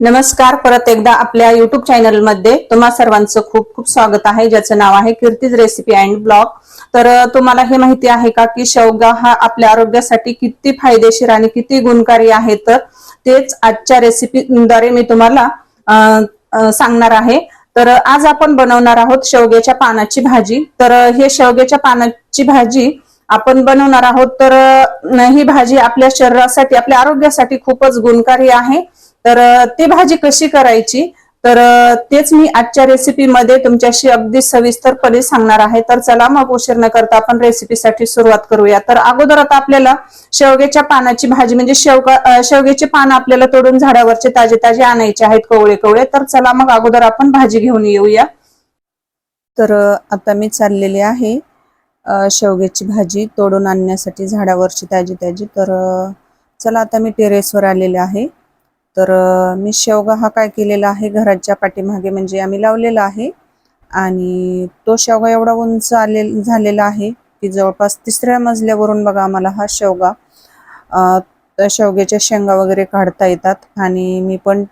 नमस्कार परत एकदा आपल्या युट्यूब चॅनलमध्ये तुम्हा सर्वांचं खूप खूप स्वागत आहे ज्याचं नाव आहे कीर्तीज रेसिपी अँड ब्लॉग तर तुम्हाला हे माहिती आहे का की शेवगा हा आपल्या आरोग्यासाठी किती फायदेशीर आणि किती गुणकारी आहे? तर तेच आजच्या रेसिपीद्वारे मी तुम्हाला सांगणार आहे. तर आज आपण बनवणार आहोत शेवग्याच्या पानाची भाजी. तर हे शेवग्याच्या पानाची भाजी आपण बनवणार आहोत. तर ही भाजी आपल्या शरीरासाठी आपल्या आरोग्यासाठी खूपच गुणकारी आहे. तर ती भाजी कशी करायची? तर तेच मी आजच्या रेसिपीमध्ये तुमच्याशी अगदी सविस्तरपणे सांगणार आहे. तर चला मग उशीर न करता आपण रेसिपीसाठी सुरुवात करूया. तर अगोदर आता आपल्याला शेवग्याच्या पानाची भाजी म्हणजे शेवगा अ, शेवग्याचे पान आपल्याला तोडून झाडावरचे ताजे ताजे आणायचे आहेत कवळे कवळे. तर चला मग अगोदर आपण भाजी घेऊन येऊया. तर आता मी चाललेली आहे शेवग्याची भाजी तोडून आणण्यासाठी झाडावरची ताजी ताजी. तर चला आता मी टेरेसवर आलेले आहे. तर मी शेवगा हा काय केलेला आहे घराच्या पाठीमागे म्हणजे आम्ही लावलेला आहे. आणि तो शेवगा एवढा उंच आले झालेला आहे की जवळपास तिसऱ्या मजल्यावरून बघा आम्हाला हा शेवगा शेवग्याच्या शेंगा वगैरे काढता येतात. आणि मी पण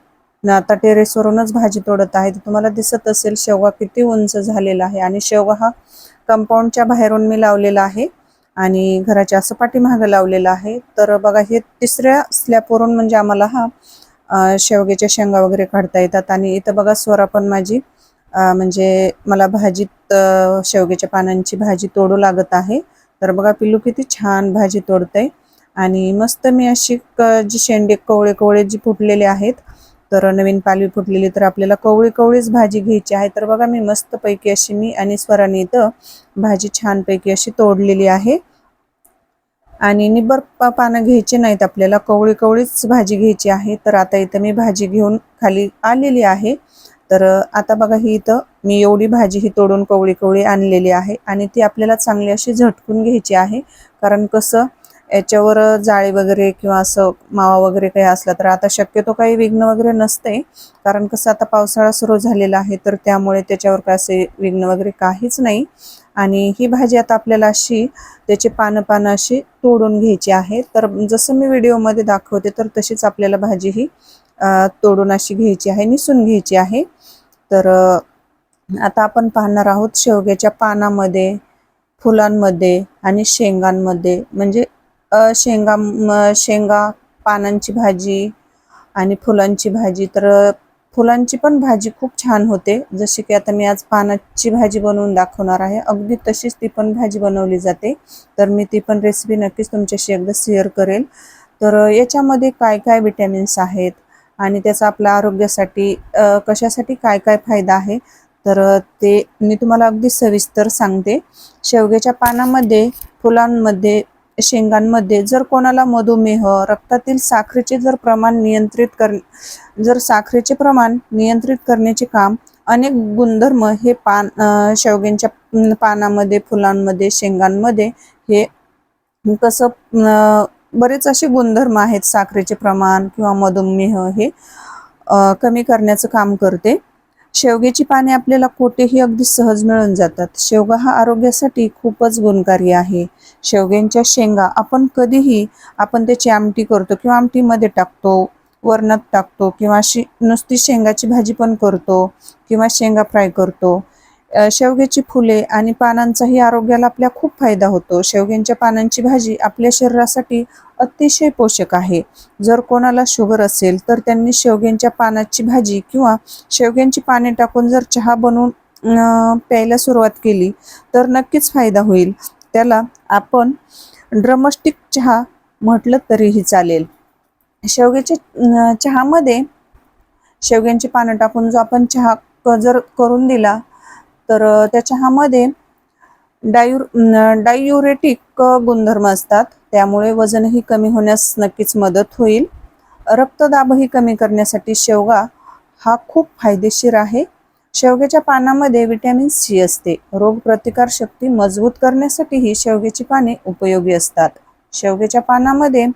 आता टेरेसवरूनच भाजी तोडत आहे. तर तुम्हाला दिसत असेल शेवगा किती उंच झालेला आहे. आणि शेवगा हा कंपाऊंडच्या बाहेरून मी लावलेला आहे. आणि घराच्या असं पाठीमागं लावलेला आहे. तर बघा हे तिसऱ्या स्लॅपवरून म्हणजे आम्हाला हा शेवग्याच्या शेंगा वगैरे काढता येतात. आणि इथं बघा स्वरा पण माझी म्हणजे मला भाजीत शेवग्याच्या पानांची भाजी तोडू लागत आहे. तर बघा पिल्लू किती छान भाजी तोडते आणि मस्त मी अशी क- जी शेंडे कवळे कवळे जी फुटलेले आहेत तर नवीन पालवी फुटलेली तर आपल्याला कवळी कवळीच भाजी घ्यायची आहे. तर बघा मी मस्तपैकी अशी मी आणि स्वराने इथं भाजी छानपैकी अशी तोडलेली आहे. आणि निबर पा- पानं घ्यायची नाहीत आपल्याला कवळी कवळीच भाजी घ्यायची आहे. तर आता इथं मी भाजी घेऊन खाली आलेली आहे. तर आता बघा ही इथं मी एवढी भाजी ही तोडून कवळी कवळी आणलेली आहे आणि ती आपल्याला चांगली अशी झटकून घ्यायची आहे. कारण कसं याच्यावर जाळी वगैरे किंवा असं मावा वगैरे काही असला तर आता शक्यतो काही विघ्न वगैरे नसते कारण कसं आता पावसाळा सुरू झालेला आहे तर त्यामुळे त्याच्यावर काय असे विघ्न वगैरे काहीच नाही. आणि ही भाजी आता आपल्याला अशी त्याची पानं पानं अशी तोडून घ्यायची आहे. तर जसं मी व्हिडिओमध्ये दाखवते तर तशीच आपल्याला भाजी ही तोडून अशी घ्यायची आहे निसून घ्यायची आहे. तर आता आपण पाहणार आहोत शेवग्याच्या पानामध्ये फुलांमध्ये आणि शेंगांमध्ये. म्हणजे शेंगा शेंगा पानांची भाजी आणि फुलांची भाजी. तर फुलांची पण भाजी खूप छान होते. जशी की आता मी आज पानाची भाजी बनवून दाखवणार आहे. अगदी तशीच ती पण भाजी बनवली जाते. तर मी ती पण रेसिपी नक्कीच तुमच्याशी एकदा शेअर करेल. तर याच्यामध्ये काय काय विटॅमिन्स आहेत? आणि त्याचा आपल्या आरोग्यासाठी कशासाठी काय काय फायदा आहे? तर ते मी तुम्हाला अगदी सविस्तर सांगते. शेवग्याच्या पानामध्ये फुलांमध्ये शेंगांमध्ये जर कोणाला मधुमेह रक्तातील साखरेचे जर प्रमाण नियंत्रित कर जर साखरेचे प्रमाण नियंत्रित करण्याचे काम अनेक गुणधर्म हे पान शेवग्यांच्या पानामध्ये फुलांमध्ये शेंगांमध्ये हे कसं बरेच असे गुणधर्म आहेत साखरेचे प्रमाण किंवा मधुमेह हे कमी करण्याचं काम करते. शेवग्याची पाने आपल्याला कोठेही अगदी सहज मिळून जातात. शेवगा हा आरोग्यासाठी खूपच गुणकारी आहे. शेवग्यांच्या शेंगा आपण कधीही आपण त्याची आमटी करतो किंवा आमटीमध्ये टाकतो वरणात टाकतो किंवा अशी नुसती शेंगाची भाजी पण करतो किंवा शेंगा फ्राय करतो. शेवग्याची फुले आणि पानांचाही आरोग्याला आपल्या खूप फायदा होतो. शेवग्यांच्या पानांची भाजी आपल्या शरीरासाठी अतिशय पोषक आहे. जर कोणाला शुगर असेल तर त्यांनी शेवग्यांच्या पानाची भाजी किंवा शेवग्यांची पाने टाकून जर चहा बनवून प्यायला सुरुवात केली तर नक्कीच फायदा होईल. त्याला आपण ड्रमस्टिक चहा म्हटलं तरीही चालेल. शेवग्याच्या चहामध्ये शेवग्यांची पानं टाकून जो आपण चहा क- जर करून दिला तर अं, त्या चहामध्ये डायु डायुरेटिक गुणधर्म असतात. त्यामुळे वजनही कमी होण्यास नक्कीच मदत होईल. रक्तदाबही कमी करण्यासाठी शेवगा हा खूप फायदेशीर आहे. शेवग्याच्या पानामध्ये विटॅमिन सी असते. रोगप्रतिकार शक्ती मजबूत करण्यासाठीही शेवग्याची पाने उपयोगी असतात. शेवग्याच्या पानामध्ये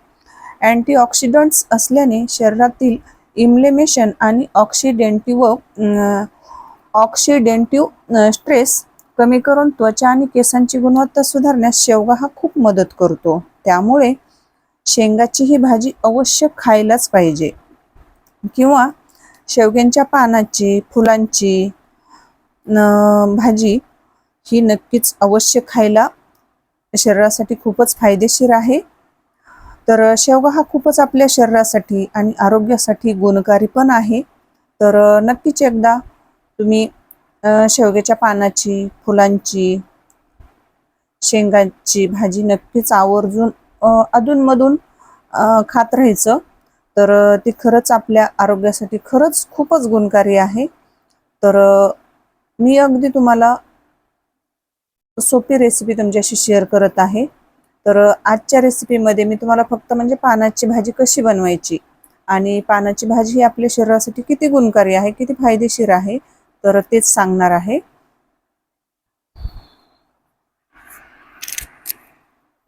अँटीऑक्सिडंट्स असल्याने शरीरातील इम्लेमेशन आणि ऑक्सिडेंटिव्ह ऑक्सिडेंटिव्ह स्ट्रेस कमी करून त्वचा आणि केसांची गुणवत्ता सुधारण्यास शेवगा हा खूप मदत करतो. त्यामुळे शेंगाची ही भाजी अवश्य खायलाच पाहिजे. किंवा शेवग्यांच्या पानाची फुलांची न भाजी ही नक्कीच अवश्य खायला शरीरासाठी खूपच फायदेशीर आहे. तर शेवगा हा खूपच आपल्या शरीरासाठी आणि आरोग्यासाठी गुणकारी पण आहे. तर नक्कीच एकदा तुम्ही शेवग्याच्या पानाची फुलांची शेंगांची भाजी नक्कीच आवर्जून अधूनमधून खात राहायचं. तर ते ती खरंच आपल्या आरोग्यासाठी खरंच खूपच गुणकारी आहे. तर मी अगदी तुम्हाला सोपी रेसिपी तुमच्याशी शेअर करत आहे. तर आजच्या रेसिपीमध्ये मी तुम्हाला फक्त म्हणजे पानाची भाजी कशी बनवायची आणि पानाची भाजी ही आपल्या शरीरासाठी किती गुणकारी आहे किती फायदेशीर आहे तर तेच सांगणार आहे.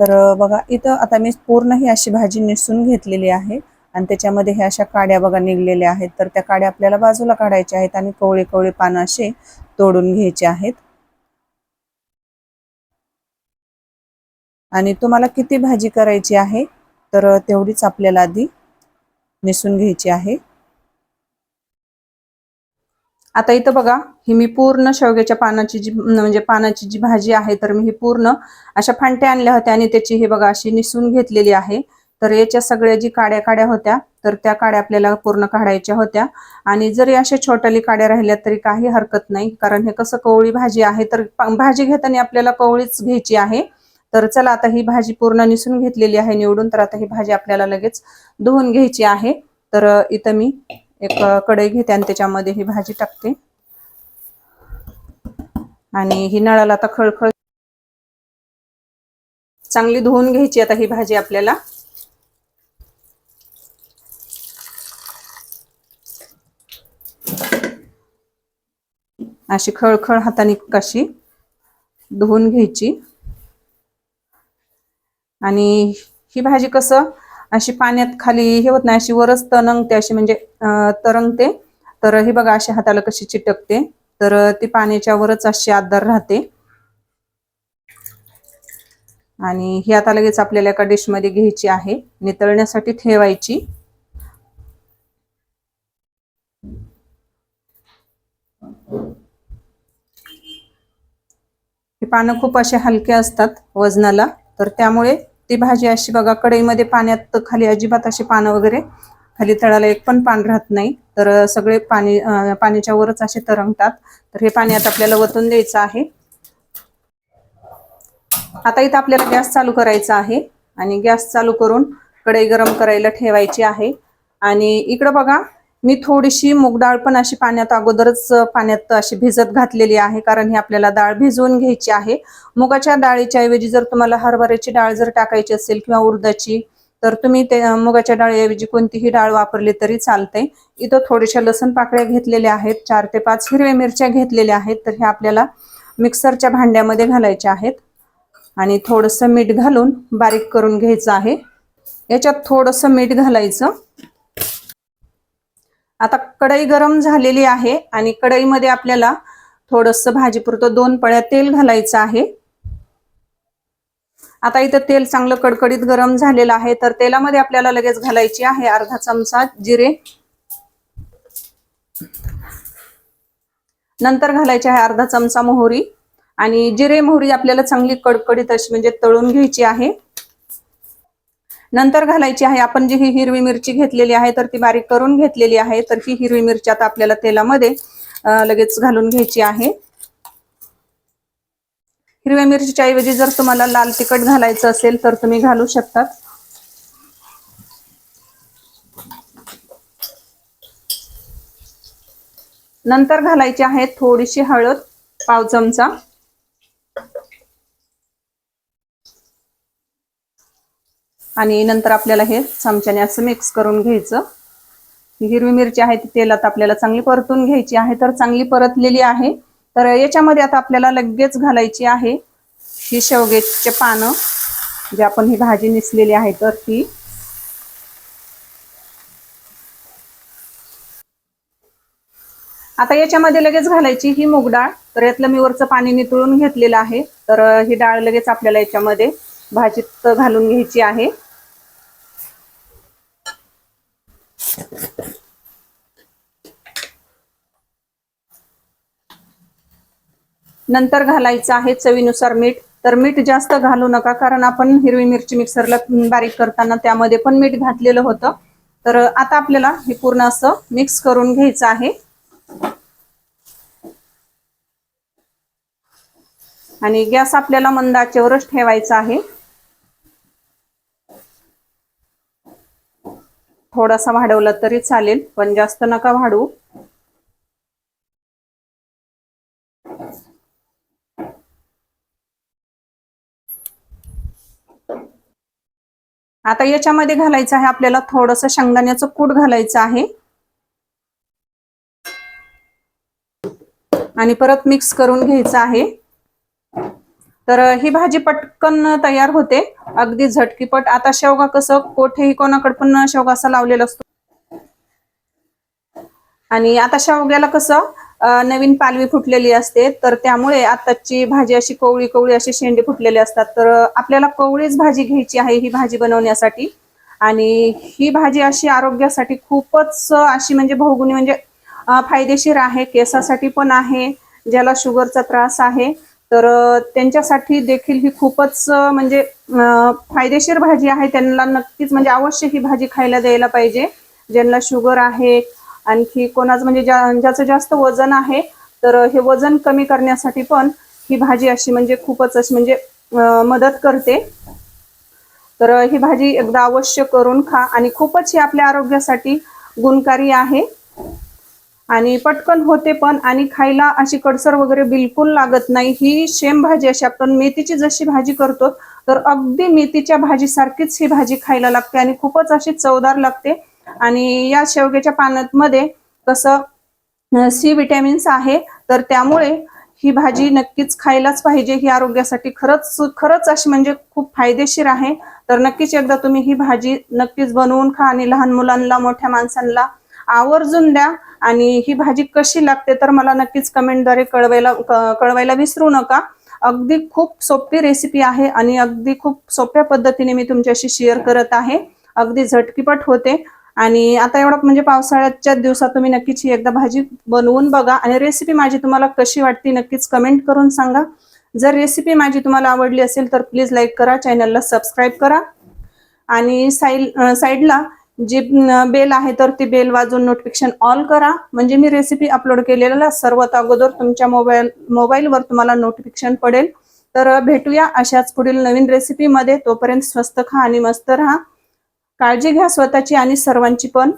तर बघा इथं आता मी पूर्ण ही अशी भाजी निसून घेतलेली आहे आणि त्याच्यामध्ये ह्या अशा काड्या बघा निघलेल्या आहेत. तर त्या काड्या आपल्याला बाजूला काढायच्या आहेत आणि कवळे कवळे पानं असे तोडून घ्यायचे आहेत. आणि तुम्हाला किती भाजी करायची आहे तर तेवढीच आपल्याला आधी निसून घ्यायची आहे. आता इथं बघा ही मी पूर्ण शेवग्याच्या पानाची जी म्हणजे पानाची जी भाजी आहे तर मी ही पूर्ण अशा फांट्या आणल्या होत्या आणि त्याची ही बघा अशी निसून घेतलेली आहे. तर याच्या सगळ्या जी काड्या काड्या होत्या तर त्या काड्या आपल्याला पूर्ण काढायच्या होत्या. आणि जरी अशा छोट्याली काड्या राहिल्या तरी काही हरकत नाही कारण हे कसं कवळी भाजी आहे तर भाजी घेताना आपल्याला कवळीच घ्यायची आहे. तर चला आता ही भाजी पूर्ण निसून घेतलेली आहे निवडून तर आता ही भाजी आपल्याला लगेच धुवून घ्यायची आहे. तर इथं मी एक कढई घेते आणि त्याच्यामध्ये ही भाजी टाकते. आणि ही नळाला आता खळखळ चांगली धुवून घ्यायची आता ही भाजी आपल्याला. अशी खळखळ हाताने कशी धुवून घ्यायची. आणि ही भाजी कसं अशी पाण्यात खाली हे होत नाही अशी वरच तनंगते अशी म्हणजे तरंगते तर ही बघा अशी हाताला कशी चिटकते. तर ती पाण्याच्या वरच अशी आधार राहते. आणि ही आता लगेच आपल्याला एका डिशमध्ये घ्यायची आहे. नितळण्यासाठी ठेवायची. ही पानं खूप असे हलके असतात वजनाला. तर त्यामुळे ती भाजी अशी बघा कढईमध्ये पाण्यात खाली अजिबात अशी पानं वगैरे खाली तळाला एक पण पान राहत नाही. तर सगळे पाणी पाण्याच्या वरच असे तरंगतात. तर हे पाणी आता आपल्याला वतून द्यायचं आहे. आता इथं आपल्याला गॅस चालू करायचा आहे आणि गॅस चालू करून कढई गरम करायला ठेवायची आहे. आणि इकडं बघा मी थोडीशी मूग डाळ पण अशी पाण्यात अगोदरच पाण्यात अशी भिजत घातलेली आहे कारण ही आपल्याला डाळ भिजवून घ्यायची आहे. मुगाच्या डाळीच्या ऐवजी जर तुम्हाला हरभऱ्याची डाळ जर टाकायची असेल किंवा उडदाची तर तुम्ही ते मुगाच्या डाळीऐवजी कोणतीही डाळ वापरली तरी चालते. इथं थोड्याशा लसण पाकळ्या घेतलेल्या आहेत चार ते पाच हिरव्या मिरच्या घेतलेल्या आहेत तर ह्या आपल्याला मिक्सरच्या भांड्यामध्ये घालायच्या आहेत. आणि थोडंसं मीठ घालून बारीक करून घ्यायचं आहे. याच्यात थोडंसं मीठ घालायचं. आता कढई गरम झालेली आहे आणि कढईमध्ये आपल्याला थोडंसं भाजीपुरतं दोन पळ्या तेल घालायचं आहे. आता इथं तेल चांगलं कडकडीत गरम झालेलं आहे तर तेलामध्ये आपल्याला लगेच घालायची आहे अर्धा चमचा जिरे. नंतर घालायची आहे अर्धा चमचा मोहरी आणि जिरे मोहरी आपल्याला चांगली कडकडीत अशी म्हणजे तळून घ्यायची आहे. नंतर घालायची आहे. आपण जी ही हिरवी मिरची घेतलेली आहे तर ती बारीक करून घेतलेली आहे. तर ही हिरवी मिरची आता आपल्याला तेलामध्ये लगेच घालून घ्यायची आहे. हिरव्या मिरचीच्या ऐवजी जर तुम्हाला लाल तिखट घालायचं असेल तर तुम्ही घालू शकतात. नंतर घालायची आहे थोडीशी हळद पाव चमचा. आणि नंतर आपल्याला हे चमच्याने असं मिक्स करून घ्यायचं. हिरवी मिरची आहे ती तेलात आपल्याला चांगली परतून घ्यायची आहे. तर चांगली परतलेली आहे. तर याच्यामध्ये आता आपल्याला लगेच घालायची आहे ही शेवग्याचे पानं. जे आपण ही भाजी निसलेली आहे तर ती. आता याच्यामध्ये लगेच घालायची ही मूग डाळ. तर यातलं मी वरचं पाणी नितळून घेतलेलं आहे. तर ही डाळ लगेच आपल्याला याच्यामध्ये भाजीत घालून घ्यायची आहे. नंतर घालायचं आहे चवीनुसार मीठ. तर मीठ जास्त घालू नका कारण आपण हिरवी मिरची मिक्सरला बारीक करताना त्यामध्ये पण मीठ घातलेलं होतं. तर आता आपल्याला हे पूर्ण असं मिक्स करून घ्यायचं आहे. आणि गॅस आपल्याला मंदाचेवरच ठेवायचा आहे. थोडासा वाढवला तरी चालेल पण जास्त नका वाढवू. आता याच्यामध्ये घालायचं आहे आपल्याला थोडस शेंगदाण्याचं कूट घालायचं आहे. आणि परत मिक्स करून घ्यायचं आहे. तर ही भाजी पटकन तयार होते. अगदी झटकीपट. आता शेवगा कसं कोठेही कोणाकडे पण शेवगा असा लावलेला असतो. आणि आता शेवग्याला कसं नवीन पालवी फुटलेली असते तर त्यामुळे आताची भाजी अशी कोवळी कोवळी अशी शेंडे फुटलेले असतात. तर आपल्याला कोवळीच भाजी घ्यायची आहे ही भाजी बनवण्यासाठी. आणि ही भाजी अशी आरोग्यासाठी खूपच अशी म्हणजे बहुगुणी म्हणजे फायदेशीर आहे केसासाठी पण आहे ज्याला शुगरचा त्रास आहे. तर त्यांच्यासाठी देखील ही खूपच म्हणजे फायदेशीर भाजी आहे. त्यांना नक्कीच म्हणजे अवश्य ही भाजी खायला द्यायला पाहिजे. ज्यांना शुगर आहे आणखी कोणाचं म्हणजे ज्या ज्याचं जास्त वजन आहे तर हे वजन कमी करण्यासाठी पण ही भाजी अशी म्हणजे खूपच अशी म्हणजे मदत करते. तर ही भाजी एकदा अवश्य करून खा आणि खूपच ही आपल्या आरोग्यासाठी गुणकारी आहे. आणि पटकन होते पण आणि खायला अशी कडसर वगैरे बिलकुल लागत नाही. ही शेम भाजी अशी आपण मेथीची जशी भाजी करतो तर अगदी मेथीच्या भाजीसारखीच ही भाजी खायला लागते आणि खूपच अशी चवदार लागते. आणि या शेवग्याच्या पानांमध्ये कसं सी विटॅमिन्स आहे. तर त्यामुळे ही भाजी नक्कीच खायलाच पाहिजे. ही आरोग्यासाठी खरंच खरंच अशी म्हणजे खूप फायदेशीर आहे. तर नक्कीच एकदा तुम्ही ही भाजी नक्कीच बनवून खा आणि लहान मुलांना मोठ्या माणसांना आवर्जून द्या. आणि ही भाजी कशी लागते तर मला नक्कीच कमेंटद्वारे कळवायला कळवायला विसरू नका. अगदी खूप सोपी रेसिपी आहे आणि अगदी खूप सोप्या पद्धतीने मी तुमच्याशी शेअर करत आहे. अगदी झटकीपट होते. आणि आता एवढा म्हणजे पावसाळ्याच्या दिवसात तुम्ही नक्कीच ही एकदा भाजी बनवून बघा. आणि रेसिपी माझी तुम्हाला कशी वाटते नक्कीच कमेंट करून सांगा. जर रेसिपी माझी तुम्हाला आवडली असेल तर प्लीज लाईक करा चॅनलला सबस्क्राईब करा. आणि साईल साईडला जी बेल आहे तर ती बेल वाजून नोटिफिकेशन ऑल करा. म्हणजे मी रेसिपी अपलोड केलेल्या सर्वात अगोदर तुमच्या मोबाईल मोबाईलवर तुम्हाला नोटिफिकेशन पडेल. तर भेटूया अशाच पुढील नवीन रेसिपीमध्ये तोपर्यंत स्वस्त खा आणि मस्त राहा. काळजी घ्या स्वतःची आणि सर्वांची पण.